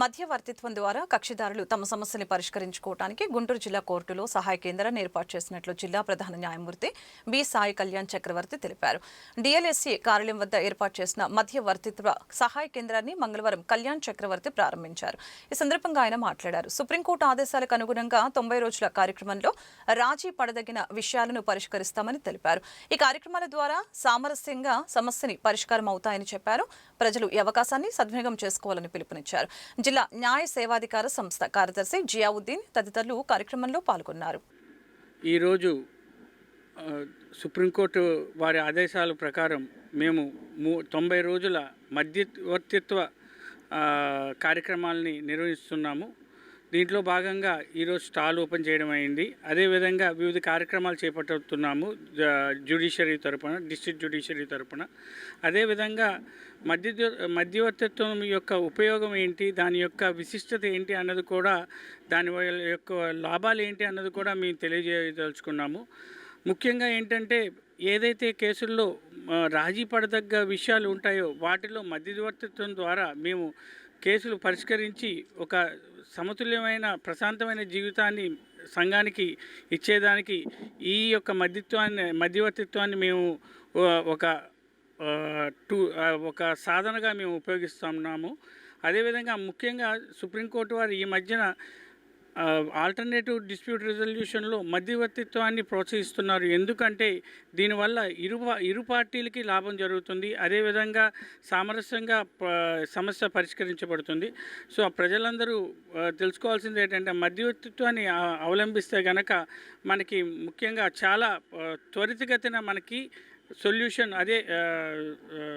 మధ్యవర్తిత్వం ద్వారా కక్షిదారులు తమ సమస్యని పరిష్కరించుకోవడానికి గుంటూరు జిల్లా కోర్టులో సహాయ కేంద్రాన్ని ఏర్పాటు చేసినట్లు జిల్లా ప్రధాన న్యాయమూర్తి బి సాయి కళ్యాణ్ చక్రవర్తి తెలిపారు. డిఎల్ఎస్సి కార్యాలయం వద్ద ఏర్పాటు చేసిన మధ్యవర్తిత్వ సహాయ కేంద్రాన్ని మంగళవారం కళ్యాణ్ చక్రవర్తి ప్రారంభించారు. ఈ సందర్భంగా ఆయన మాట్లాడారు. సుప్రీంకోర్టు ఆదేశాలకు అనుగుణంగా తొంభై రోజుల కార్యక్రమంలో రాజీ పడదగిన విషయాలను పరిష్కరిస్తామని తెలిపారు. ఈ కార్యక్రమాల ద్వారా సామరస్యంగా సమస్యని పరిష్కారం అవుతాయని చెప్పారు. ప్రజలు ఈ అవకాశాన్ని సద్వినియోగం చేసుకోవాలని పిలుపునిచ్చారు. జిల్లా న్యాయ సేవాధికార సంస్థ కార్యదర్శి జియావుద్దీన్ తదితరులు కార్యక్రమంలో పాల్గొన్నారు. ఈరోజు సుప్రీంకోర్టు వారి ఆదేశాల ప్రకారం మేము మూ తొంభై రోజుల మధ్యవర్తిత్వ కార్యక్రమాలని నిర్వహిస్తున్నాము. దీంట్లో భాగంగా ఈరోజు స్టాల్ ఓపెన్ చేయడం అయింది. అదేవిధంగా వివిధ కార్యక్రమాలు చేపట్టుతున్నాము జ్యుడిషియరీ తరపున డిస్ట్రిక్ట్ జ్యుడిషియరీ తరపున. అదేవిధంగా మధ్య మధ్యవర్తిత్వం యొక్క ఉపయోగం ఏంటి దాని యొక్క విశిష్టత ఏంటి అన్నది కూడా దాని వల్ల యొక్క లాభాలు ఏంటి అన్నది కూడా మేము తెలియజేయదలుచుకున్నాము. ముఖ్యంగా ఏంటంటే ఏదైతే కేసుల్లో రాజీ పడదగ్గ విషయాలు ఉంటాయో వాటిలో మధ్యవర్తిత్వం ద్వారా మేము కేసులు పరిష్కరించి ఒక సమతుల్యమైన ప్రశాంతమైన జీవితాన్ని సంఘానికి ఇచ్చేదానికి ఈ యొక్క మధ్యత్వాన్ని మధ్యవర్తిత్వాన్ని మేము ఒక టూ ఒక సాధనగా మేము ఉపయోగిస్తున్నాము. అదేవిధంగా ముఖ్యంగా సుప్రీంకోర్టు వారు ఈ మధ్యన ఆల్టర్నేటివ్ డిస్ప్యూట్ రిజల్యూషన్లో మధ్యవర్తిత్వాన్ని ప్రోత్సహిస్తున్నారు. ఎందుకంటే దీనివల్ల ఇరు ఇరు పార్టీలకి లాభం జరుగుతుంది. అదేవిధంగా సామరస్యంగా సమస్య పరిష్కరించబడుతుంది. సో ఆ ప్రజలందరూ తెలుసుకోవాల్సింది ఏంటంటే మధ్యవర్తిత్వాన్ని అవలంబిస్తే గనక మనకి ముఖ్యంగా చాలా త్వరితగతిన మనకి సొల్యూషన్ అదే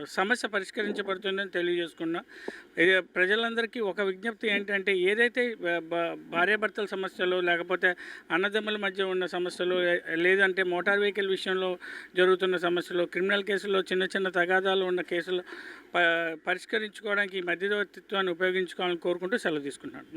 సమస్య పరిష్కరించబడుతుందని తెలియజేసుకున్నా. ఇది ప్రజలందరికీ ఒక విజ్ఞప్తి ఏంటంటే ఏదైతే భార్యాభర్తల సమస్యలు లేకపోతే అన్నదమ్ముల మధ్య ఉన్న సమస్యలు లేదంటే మోటార్ వెహికల్ విషయంలో జరుగుతున్న సమస్యలు క్రిమినల్ కేసుల్లో చిన్న చిన్న తగాదాలు ఉన్న కేసులు ప- పరిష్కరించుకోవడానికి ఈ మధ్యవర్తిత్వాన్ని ఉపయోగించుకోవాలని కోరుకుంటూ సెలవు తీసుకుంటున్నాను.